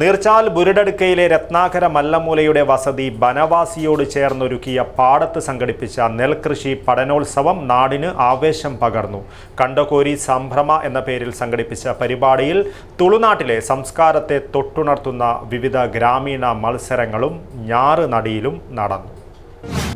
നീർച്ചാൽ ബുരുടടുക്കയിലെ രത്നാകര മല്ലമൂലയുടെ വസതി ബനവാസിയോട് ചേർന്നൊരുക്കിയ പാടത്ത് സംഘടിപ്പിച്ച നെൽകൃഷി പഠനോത്സവം നാടിന് ആവേശം പകർന്നു. കണ്ടകോരി സംഭ്രമ എന്ന പേരിൽ സംഘടിപ്പിച്ച പരിപാടിയിൽ തുളുനാട്ടിലെ സംസ്കാരത്തെ തൊട്ടുണർത്തുന്ന വിവിധ ഗ്രാമീണ മത്സരങ്ങളും ഞാറ് നടന്നു.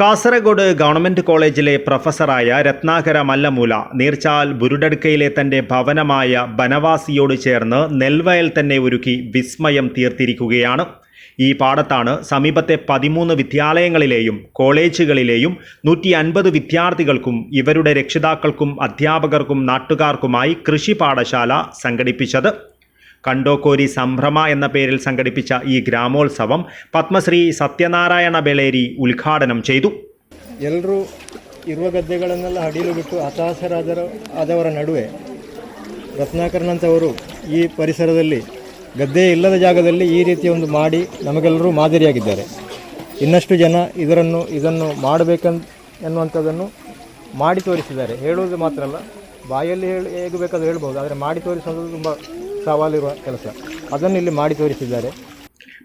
Kasaragod government കോളേജിലെ പ്രൊഫസറായ രത്നാകര മല്ലമൂല നീർച്ചാൽ ബുരുടടുക്കയിലെ തന്റെ ഭവനമായ ബനവാസിയോട് ചേർന്ന് നെൽവയൽ തന്നെ ഒരുക്കി വിസ്മയം തീർത്തിരിക്കുകയാണ്. ഈ പാടത്താണ് സമീപത്തെ പതിമൂന്ന് വിദ്യാലയങ്ങളിലെയും കോളേജുകളിലെയും നൂറ്റി അൻപത് വിദ്യാർത്ഥികൾക്കും ഇവരുടെ രക്ഷിതാക്കൾക്കും അധ്യാപകർക്കും നാട്ടുകാർക്കുമായി കൃഷി പാഠശാല സംഘടിപ്പിച്ചത്. കണ്ടോക്കോരി സംഭ്രമ എന്ന പേരിൽ സംഘടിപ്പിച്ച ഈ ഗ്രാമോത്സവം പത്മശ്രീ ಸತ್ಯನಾರಾಯಣ ಬೆಳೇರಿ ഉദ്ഘാടനം ചെയ്തു ಎಲ್ಲರೂ ಇರುವ ಗದ್ದೆಗಳನ್ನೆಲ್ಲ ಹಡಿಲು ಬಿಟ್ಟು ಹತಾಶರಾದರ ಆದವರ ನಡುವೆ ರತ್ನಾಕರ್ನಂಥವರು ಈ ಪರಿಸರದಲ್ಲಿ ಗದ್ದೆ ಇಲ್ಲದ ಜಾಗದಲ್ಲಿ ಈ ರೀತಿಯ ಒಂದು ಮಾಡಿ ನಮಗೆಲ್ಲರೂ ಮಾದರಿಯಾಗಿದ್ದಾರೆ ಇನ್ನಷ್ಟು ಜನ ಇದರನ್ನು ಇದನ್ನು ಮಾಡಬೇಕಂತ ಎನ್ನುವಂಥದ್ದನ್ನು ಮಾಡಿ ತೋರಿಸಿದ್ದಾರೆ ಹೇಳುವುದು ಮಾತ್ರ ಅಲ್ಲ ಬಾಯಲ್ಲಿ ಹೇಳಿ ಹೇಗೆ ಬೇಕಾದರೂ ಹೇಳ್ಬೋದು ಆದರೆ ಮಾಡಿ ತೋರಿಸೋದು ತುಂಬ ಸವಾಲಿರುವ ಕೆಲಸ ಅದನ್ನು ಇಲ್ಲಿ ಮಾಡಿ ತೋರಿಸಿದ್ದಾರೆ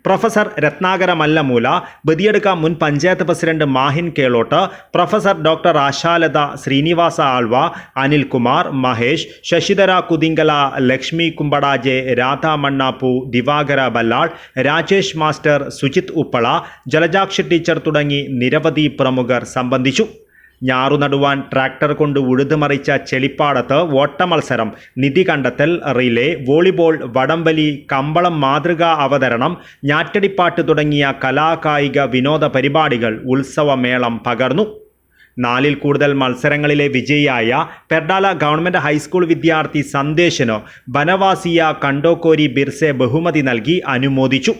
പ്രൊഫസർ രത്നാകര മല്ലമൂല ബദിയടുക്ക മുൻ panchayat president Mahin Kelot professor doctor Ashalatha Srinivasa Alva Anilkumar Mahesh Sashidhara Kuthinkala Lakshmi Kumbadaje Radha Mannappu Divakara Ballal Rajesh master Sujith Uppala Jalajakshi teacher തുടങ്ങി നിരവധി പ്രമുഖർ സംബന്ധിച്ചു ഞാറു നടുവാൻ ട്രാക്ടർ കൊണ്ട് ഉഴുതുമറിച്ച ചെളിപ്പാടത്ത് ഓട്ടമത്സരം. നിധി കണ്ടെത്തൽ റിലേ വോളിബോൾ വടംവലി കമ്പളം മാതൃകാ അവതരണം ഞാറ്റടിപ്പാട്ട് തുടങ്ങിയ കലാകായിക വിനോദ പരിപാടികൾ ഉത്സവമേളം പകർന്നു. നാലിൽ കൂടുതൽ മത്സരങ്ങളിലെ വിജയിയായ പെർഡാല ഗവൺമെന്റ് ഹൈസ്കൂൾ വിദ്യാർത്ഥി സന്ദേശിന് ബനവാസിയ കണ്ടോക്കോരി ബിർസെ ബഹുമതി നൽകി അനുമോദിച്ചു.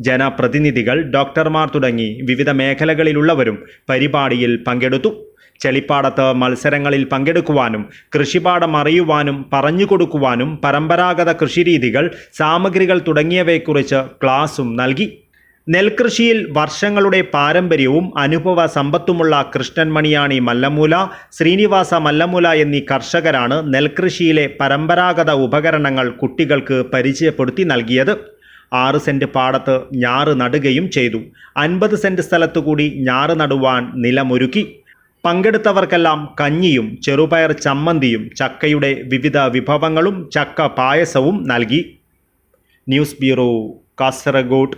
ജനപ്രതിനിധികൾ ഡോക്ടർമാർ തുടങ്ങി വിവിധ മേഖലകളിലുള്ളവരും പരിപാടിയിൽ പങ്കെടുത്തു. ചെളിപ്പാടത്ത് മത്സരങ്ങളിൽ പങ്കെടുക്കുവാനും കൃഷിപാഠം അറിയുവാനും പറഞ്ഞുകൊടുക്കുവാനും പരമ്പരാഗത കൃഷിരീതികൾ സാമഗ്രികൾ തുടങ്ങിയവയെക്കുറിച്ച് ക്ലാസും നൽകി. നെൽകൃഷിയിൽ വർഷങ്ങളുടെ പാരമ്പര്യവും അനുഭവ സമ്പത്തുമുള്ള കൃഷ്ണൻമണിയാണി മല്ലമൂല ശ്രീനിവാസ മല്ലമൂല എന്നീ കർഷകരാണ് നെൽകൃഷിയിലെ പരമ്പരാഗത ഉപകരണങ്ങൾ കുട്ടികൾക്ക് പരിചയപ്പെടുത്തി നൽകിയത്. ആറ് സെന്റ് പാടത്ത് ഞാറ് നടുകയും ചെയ്തു. അൻപത് സ്ഥലത്തു കൂടി ഞാറ് നടുവാൻ നിലമൊരുക്കി. പങ്കെടുത്തവർക്കെല്ലാം കഞ്ഞിയും ചെറുപയർ ചമ്മന്തിയും ചക്കയുടെ വിവിധ വിഭവങ്ങളും ചക്ക പായസവും നൽകി. News bureau Kasaragod.